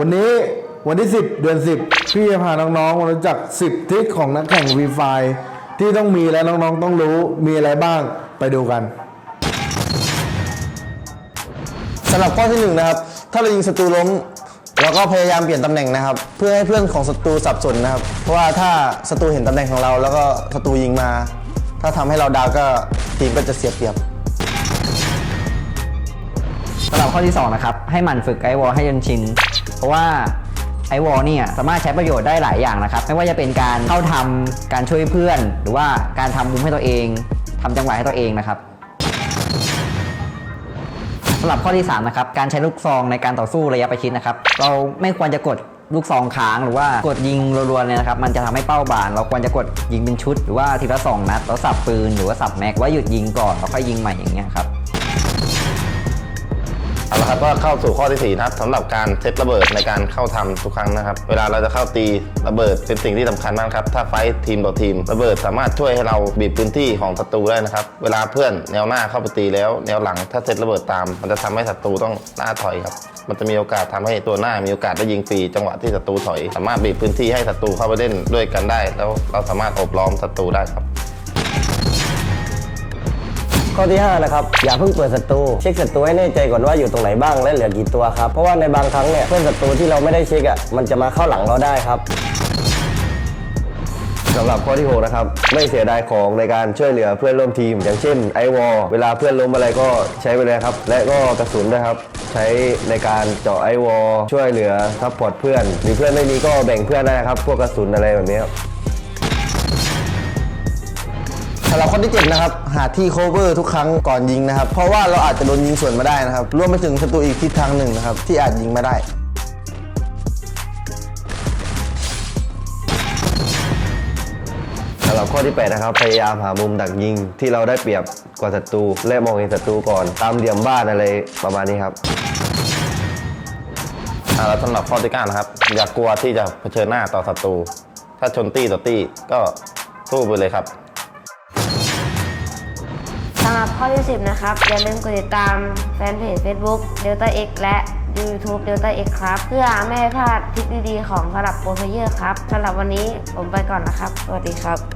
วันนี้วันที่ 10 เดือน 10 พี่จะพาน้องๆมารู้จัก 10ทริคของนักแข่ง v ีไฟที่ต้องมีและน้องๆต้องรู้มีอะไรบ้างไปดูกันสำหรับข้อที่หนึ่งนะครับถ้าเรายิงศัตรูล้มเราก็พยายามเปลี่ยนตำแหน่งนะครับ เพื่อให้เพื่อนของศัตรูสับสนนะครับ เพราะว่าถ้าศัตรูเห็นตำแหน่งของเรา แล้วก็ศัตรูยิงมา ถ้าทำให้เราดาวก็ทีมก็จะเสียเปรียบ ข้อที่2นะครับให้มันฝึกไอวอลให้จนชิน เพราะว่าไอวอลเนี่ยสามารถใช้ประโยชน์ได้หลายอย่างนะครับ ไม่ว่าจะเป็นการเข้าทำการช่วยเพื่อน หรือว่าการทำมุมให้ตัวเองทำจังหวะให้ตัวเองนะครับสำหรับข้อที่ 3 นะครับ การใช้ลูกซองในการต่อสู้ระยะประชิดนะครับ เราไม่ควรจะกดลูกซองค้างหรือว่ากดยิงรัวๆเลยนะครับ มันจะทำให้เป้าบาน เราควรจะกดยิงเป็นชุด หรือว่าทีละสองนัดแล้วสับปืนหรือว่าสับแม็กว่าหยุดยิงก่อนแล้วค่อยยิงใหม่อย่างเงี้ยครับ เอาละครับก็เข้าสู่ข้อที่ 4 นะครับสำหรับการเซตระเบิดในการเข้าทำทุกครั้งนะครับ เวลาเราจะเข้าตีระเบิดเป็นสิ่งที่สำคัญมากครับ ถ้าไฟท์ทีมต่อทีม ระเบิดสามารถช่วยให้เราบีบพื้นที่ของศัตรูได้นะครับ เวลาเพื่อนแนวหน้าเข้าไปตีแล้ว แนวหลังถ้าเซตระเบิดตาม มันจะทำให้ศัตรูต้องหน้าถอยครับ มันจะมีโอกาสทำให้ตัวหน้ามีโอกาสได้ยิงฟรีจังหวะที่ศัตรูถอย สามารถบีบพื้นที่ให้ศัตรูเข้าไปเล่นด้วยกันได้ แล้วเราสามารถโอบล้อมศัตรูได้ครับ ข้อที่5นะครับอย่าเพิ่งเปิดศัตรูเช็คศัตรูให้แน่ใจก่อนว่าอยู่ตรงไหนบ้างและเหลือกี่ตัวครับเพราะว่าในบางครั้งเนี่ยเพื่อนศัตรูที่เราไม่ได้เช็คอะมันจะมาเข้าหลังเราได้ครับสำหรับข้อที่6นะครับไม่เสียดายของในการช่วยเหลือเพื่อนร่วมทีม อย่างเช่นไอวอลเวลาเพื่อนล้มอะไรก็ใช้ไปเลยครับ และก็กระสุนด้วยครับ ใช้ในการเจาะไอวอลช่วยเหลือซัพพอร์ตเพื่อน หรือเพื่อนไม่มีก็แบ่งเพื่อนได้ครับ พวกกระสุนอะไรแบบนี้ครับำหรับข้อที่7นะครับ หาที่ cover ทุกครั้งก่อนยิงนะครับ เพราะว่าเราอาจจะโดนยิงสวนมาได้นะครับ รวมไปถึงศัตรูอีกทิศทางหนึ่งนะครับ ที่อาจยิงมาได้สำหรับข้อที่ 8 นะครับ พยายามหามุมดักยิงที่เราได้เปรียบกว่าศัตรูและมองเห็นศัตรูก่อนตามเหลี่ยมบ้านอะไรประมาณนี้ครับอ่าแล้วสำหรับข้อที่เก้านะครับอย่ากลัวที่จะเผชิญหน้าต่อศัตรูถ้าชนตี้ต่อตี้ก็สู้ไปเลยครับสำ หรับข้อที่ 10 นะครับ อย่าลืมกดติดตามแฟนเพจ Facebook Delta X และ YouTube Delta X ครับ เพื่อไม่ให้พลาดทริปดีๆ ของสำหรับโปรเซเยอร์ครับสำหรับวันนี้ผมไปก่อนนะครับ สวัสดีครับ